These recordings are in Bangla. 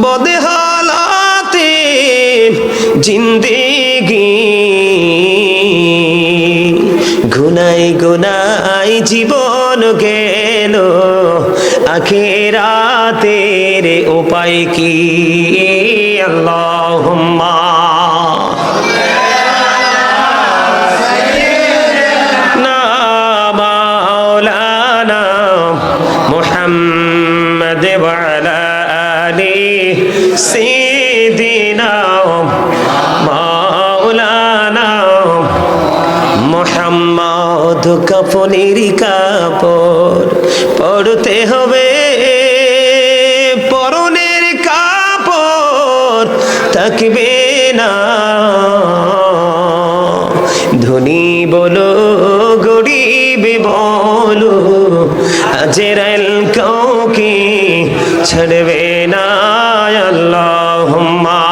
বদহালাতে জিন্দেগি। গুনাই গুনাই জীবন গেল আখেরাতের উপায় কি? আল্লাহুম্মা। মোহাম্মদ কাপনের কাপড় পড়তে হবে। পরনের কাপড় থাকবে না। ধনী বলো, গরিব বলো আজরাইল কাউকে ছাড়বে না। আল্লাহুম্মা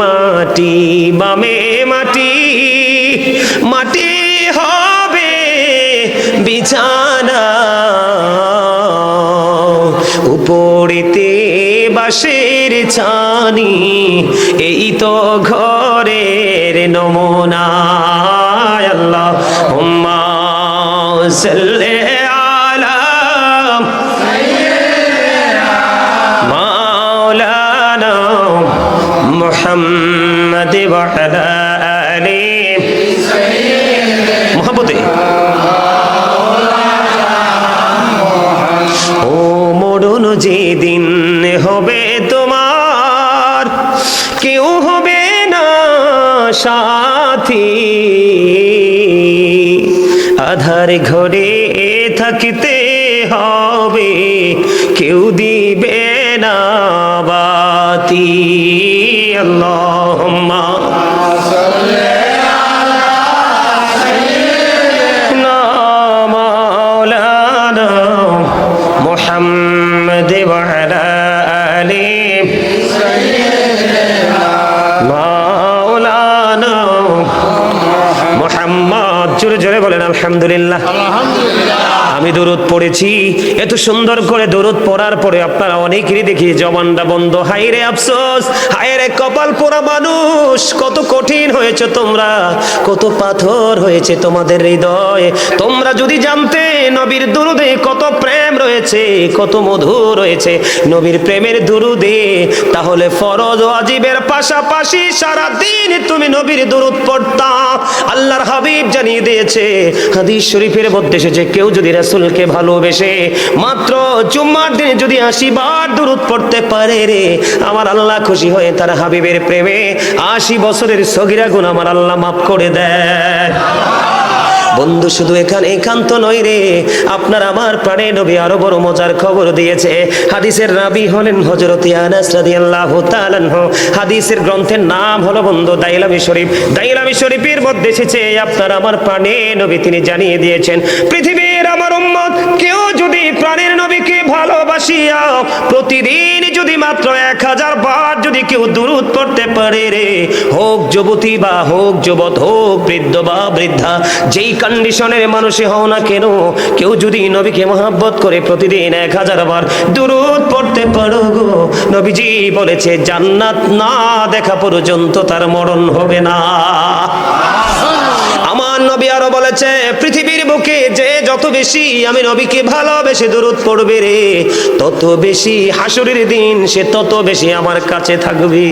মাটি, বামে মাটি মাটি হবে বিছানা। উপরেতে বাঁশের ছানি, এই তো ঘরের নমুনা আল্লাহ হুম্মা محمد وعلى آله محبته ও মরণ যেদিন হবে তোমার কেউ হবে না সাথী আধার ঘরে থাকিতে হবে কেউ দিবে না বাতি আল্লাহুম্মা পড়েছি এত সুন্দর করে দরুদ পড়ার পরে আপনারা অনেকেরই দেখি জবানটা বন্ধ। হাই রে আফসোস হাই রে কপাল পোড়া মানুষ, কত কঠিন হয়েছে তোমরা, কত পাথর হয়েছে তোমাদের হৃদয়ে। তোমরা যদি জানতে নবীর দুরুদে কত প্রেম রয়েছে, কত মধু রয়েছে নবীর প্রেমের দুরুদে, তাহলে ফরজ ও আজিবের পাশাপাশি সারা দিন তুমি নবীর দুরুদ পড়তা। আল্লাহর হাবিব জানিয়ে দিয়েছে, হাদিস শরীফের মধ্যে এসেছে, কেউ যদি রাসূলকে ভালোবেসে মাত্র জুম্মার দিনে যদি আশি বার দুরুদ পড়তে পারে রে, আমার আল্লাহ খুশি হয়ে তার হাবিবের প্রেমে আশি বছরের সগিরা গুণ আমার আল্লাহ মাফ করে দেয় বন্ধু, শুধু এখানে একান্ত নয় রে, আপনার আমার প্রাণে নবী আরও বড় মজার খবর দিয়েছে। হাদিসের রাবি হলেন হযরত আনাস রাদিয়াল্লাহু তাআলা হাদিসের গ্রন্থের নাম হলো বন্ধু, দাইলামি শরীফ। দাইলামি শরীফের মধ্যে এসেছে, আপনার আমার প্রাণে নবী তিনি জানিয়ে দিয়েছেন পৃথিবীর আমার উম্মত, কেউ যদি প্রাণের নবীকে ভালোবাসিয়া প্রতিদিন যদি মাত্র এক হাজার বার যদি কেউ দূরত পড়তে পারে রে, হোক যুবতী বা হোক যুবত, হোক বৃদ্ধ বা বৃদ্ধা, যেই কন্ডিশনের মানুষে হও না কেন, কেউ যদি নবীকে মহাব্বত করে প্রতিদিন এক হাজার বার দূরত পড়তে পারো গো, নবীজি বলেছে, জান্নাত না দেখা পর্যন্ত তার মরণ হবে না। নবী আরও বলেছে পৃথিবীর বুকে যে যত বেশি আমি নবীকে ভালোবেসে দূরত পড়বে রে তত বেশি হাসুরের দিন সে তত বেশি আমার কাছে থাকবে।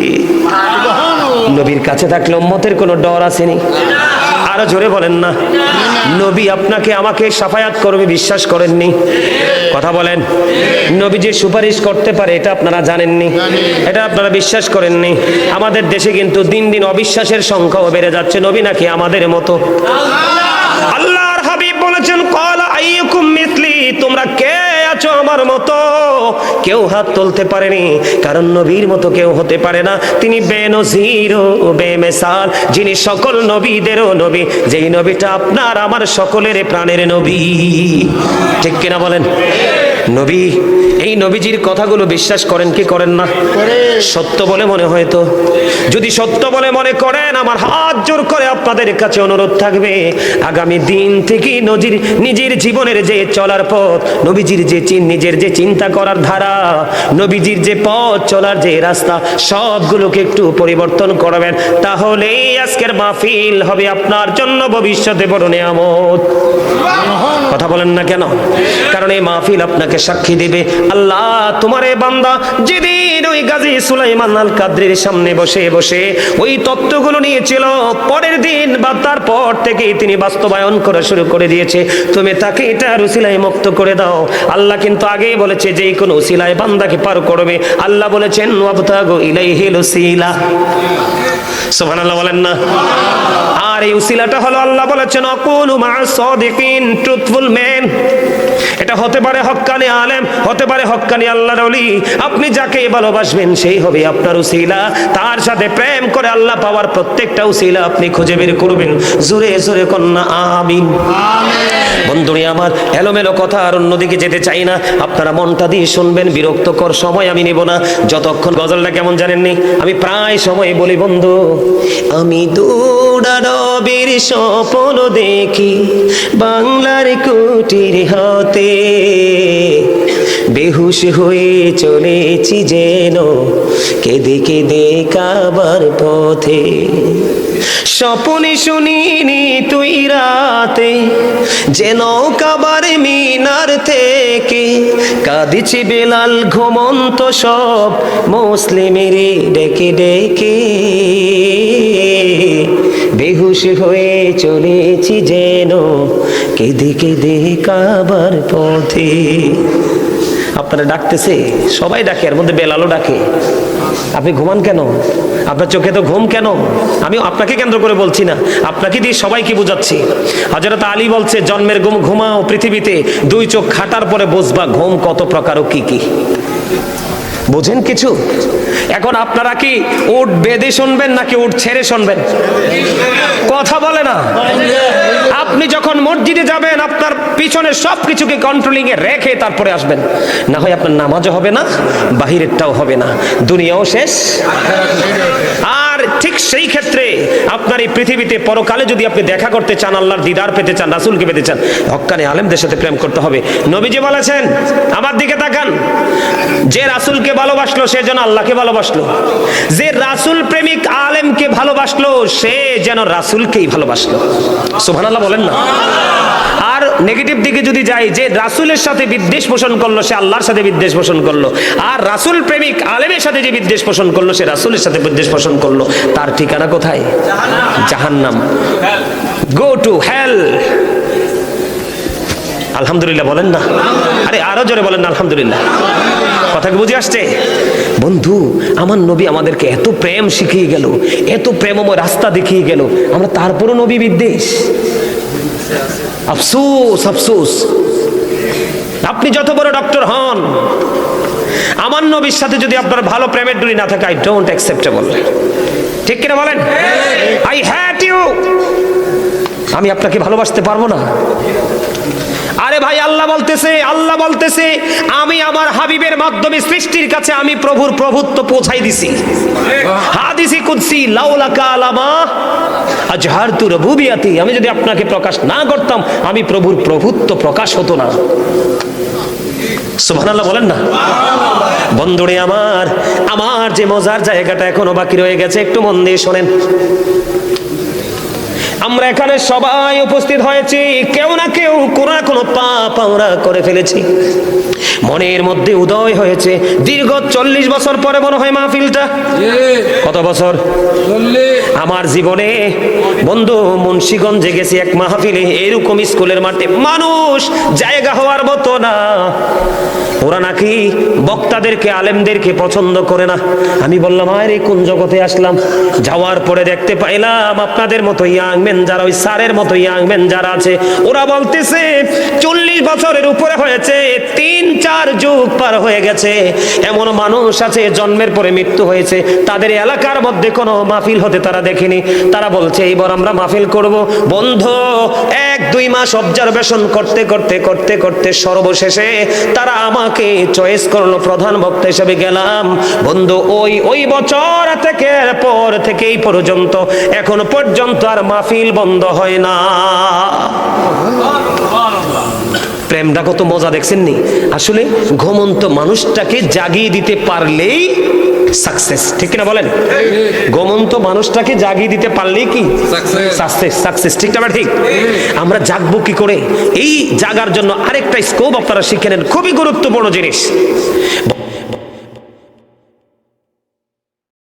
নবীর কাছে থাকলে মতের কোনো ডর আসেনি। আরও জোরে বলেন না। নবী আপনাকে আমাকে সাফায়াত করবে বিশ্বাস করেননি। কথা বলেন। নবী যে সুপারিশ করতে পারে এটা আপনারা জানেননি। এটা আপনারা বিশ্বাস করেননি। আমাদের দেশে কিন্তু দিন দিন অবিশ্বাসের সংখ্যাও বেড়ে যাচ্ছে। নবী নাকি আমাদের মতো। আল্লাহর হাবিব বলেছেন কল আইকুম মিসলি তোমরা কে? আছো আমার মতো? কেউ হাত তুলতে পারেনি, কারণ নবীর মতো কেউ হতে পারে না। তিনি বেনজির ও বেমেসাল, যিনি সকল নবীদেরও নবী। যেই নবীটা আপনার, আমার সকলের প্রাণের নবী। ঠিক কিনা বলেন? নবী এই নবীজির কথাগুলো বিশ্বাস করেন কি করেন না? সত্য বলে মনে হয় তো? যদি সত্য বলে মনে করেন আমার হাত জোর করে আপনাদের কাছে অনুরোধ থাকবে আগামী দিন থেকে নজির নিজের জীবনের যে চলার পথ নবীজির যে নিজের যে চিন্তা করার ধারা নবীজির যে পথ চলার যে রাস্তা সবগুলোকে একটু পরিবর্তন করবেন তাহলেই আজকের মাহফিল হবে আপনার জন্য ভবিষ্যতে বড় নিয়ামত। কথা বলেন না কেন? কারণ এই মাহফিল আপনাকে সাক্ষী দিবে। আল্লাহ তোমার এ বান্দা, যেদিন ওই গাজী সুলাইমান আল কাদ্রির সামনে বসে বসে ওই তত্ত্বগুলো নিয়েছিল, পরের দিন বা তারপর থেকেই তিনি বাস্তবায়ন করা শুরু করে দিয়েছে। তুমি তাকে এটা রুসিলায় মুক্ত করে দাও। আল্লাহ কিন্তু আগেই বলেছে যে কোনো উসিলায় বান্দাকে পার করবে। আল্লাহ বলেছেন, ওয়াবতাগু ইলাইহি লুসিলা। সুবহানাল্লাহ বলেন না। আর এই উসিলাটা হলো আল্লাহ বলেছেন ট্রুথফুল ম্যান। এটা হতে পারে হক্কানি আলেম, হতে পারে হক্কানি আল্লাহর ওলি। আপনি যাকে ভালোবাসবেন, সেই হবে আপনার উসিলা। তার সাথে প্রেম করে আল্লাহ পাওয়ার প্রত্যেকটা উসিলা আপনি খুঁজে বের করবেন। জোরে জোরে কন্যা আমিন। বন্ধুরি আমার, এলোমেলো কথা আর অন্যদিকে যেতে চাই না। আপনারা মনটা দিয়ে শুনবেন, বিরক্তকর সময় আমি নেব না। যতক্ষণ গজলটা কেমন জানেননি? আমি প্রায় সময় বলি, বন্ধু, আমি দৌড়ারবির স্বপ্ন দেখি, বাংলার কুটির হতে। বেহুশ হয়ে চলেছি যেন, কেঁদে কেঁদে কাবার পথে। স্বপনে শুনিনি তুই রাতে যেন কাবার মিনার থেকে কাঁদিছি বেলাল ঘুমন্ত সব মুসলিমের ডেকে ডেকে। বেহুশ হয়ে চলেছি যেন কেঁদে কেঁদে কাবার পথে। আপনারা ডাকতেছে, সবাই ডাকে, এর মধ্যে বেলালও ডাকে। আপনি ঘুমান কেন? আপনার চোখে তো ঘুম কেন? আমি আপনাকে কেন্দ্র করে বলছি না, আপনাকে দিয়ে সবাইকে বুঝাচ্ছি। হজরত আলী বলছে, জন্মের ঘুম ঘুমাও পৃথিবীতে, দুই চোখ খাটার পরে বসবা ঘুম কত প্রকার ও কি কি। বোঝেন কিছু? এখন আপনারা কি উট বেঁধে শুনবেন নাকি উট ছেড়ে শুনবেন? কথা বলে না। আপনি যখন মসজিদে যাবেন, আপনার পিছনে সব কিছুকে কন্ট্রোলিং এ রেখে তারপরে আসবেন। না হয় আপনার নামাজও হবে না, বাহিরেরটাও হবে না। দুনিয়াও শেষ। আর ঠিক সেই ক্ষেত্রে আপনার এই পৃথিবীতে পরকালে যদি আপনি দেখা করতে চান, আল্লাহর দিদার পেতে চান, রাসুলকে পেতে চান হক্কানে আলেমদের সাথে প্রেম করতে হবে। নবীজি বলেছেন, আমার দিকে তাকান। যে রাসুলকে ভালোবাসলো, সে যেন আল্লাহকে ভালোবাসলো। যে রাসুল প্রেমিক আলেমকে ভালোবাসলো, সে যেন রাসুলকেই ভালোবাসলো। সুবহানাল্লাহ বলেন না। আর নেগেটিভ দিকে যদি যাই, যে রাসুলের সাথে বিদ্বেষ পোষণ করল, সে আল্লাহর সাথে বিদ্বেষ পোষণ করল। আর রাসুল প্রেমিক আলেমের সাথে যে বিদ্বেষ পোষণ করল, সে রাসুলের সাথে বিদ্বেষ পোষণ করল। তার ঠিকানা কোথায়? জাহান্নাম। গো টু হেল আলহামদুলিল্লাহ বলেন না। আরে আরও জোরে বলেন না, আলহামদুলিল্লাহ। কথা কি বুঝে আসছে? বন্ধু আমার নবী আমাদেরকে এত প্রেম শিখিয়ে গেল এত প্রেমময় রাস্তা দেখিয়ে গেল আমরা তারপরও নবী বিদ্বেষ। আফসোস আফসোস। আপনি যত বড় ডক্টর হন আমার নবীর সাথে যদি আপনার ভালো প্রেমের ডুরি না থাকে আই ডোন্ট অ্যাকসেপ্টেবল ঠিক কিনা বলেন? আই হ্যাট ইউ আমি আপনাকে ভালোবাসতে পারব না। ভাই, আল্লাহ বলতেছে আল্লাহ বলতেছে, আমি আমার হাবিবের মাধ্যমে সৃষ্টির কাছে আমি প্রভুর প্রভুত্ব পৌঁছাই দিছি। হাদিসি কুদসি, লাউলা কালামা আজহার তু রবুবিয়াতি। আমি যদি আপনাকে প্রকাশ না করতাম, আমি প্রভুর প্রভুত্ব প্রকাশ হতো না। সুবহানাল্লাহ বলেন না? বন্ধুরে আমার আমার যে মজার জায়গাটা এখনও বাকি রয়ে গেছে, একটু মন দিয়ে শোনেন। আমরা এখানে সবাই উপস্থিত হয়েছি, কেউ না কোনো না কোনো পাপ আমরা করে ফেলেছি। মনের মধ্যে উদয় হয়েছে। দীর্ঘ চল্লিশ বছর পরে মনে হয় মাহফিলটা। কত বছর? আমার জীবনে বন্ধু মুন্সিগঞ্জে গেছি এক মাহফিলে। এরকম স্কুলের মাঠে মানুষ জায়গা হওয়ার মতো না। ওরা নাকি বক্তাদেরকে আলেমদেরকে পছন্দ করে না। আমি বললাম আরে কোন জগতে আসলাম? যাওয়ার পরে দেখতে পাইলাম আপনাদের মতো ইয়াং ম্যান যারা ওই স্যারের মতো ইয়াং ম্যান যারা আছে ওরা বলতেছে চল্লিশ বছরের উপরে হয়েছে, তিন, চার যুগ পার হয়ে গেছে। এমন মানুষ আছে, জন্মের পরে মৃত্যু হয়েছে। তাদের এলাকার মধ্যে কোনো মাহফিল হতে তারা দেখেনি। তারা বলছে, এইবার আমরা মাহফিল করব। বন্ধ, এক, দুই মাস অবজারভেশন করতে করতে করতে করতে সর্বশেষে তারা আমাকে চয়েস করল, প্রধান বক্তা হিসেবে গেলাম। বন্ধু, ওই ওই বছর থেকে পর থেকেই পর্যন্ত, এখন পর্যন্ত আর মাহফিল বন্ধ হয় না। প্রেমটা কত মজা দেখছেন নি আসলে ঘুমন্ত মানুষটাকে জাগিয়ে দিতে পারলেই সাকসেস ঠিক কিনা বলেন? ঘুমন্ত মানুষটাকে জাগিয়ে দিতে পারলেই কি? সাকসেস সাকসেস ঠিক না ঠিক? আমরা জাগবো কি করে? এই জাগার জন্য আরেকটা স্কোপ আপনারা শিখে নেন খুবই গুরুত্বপূর্ণ জিনিস।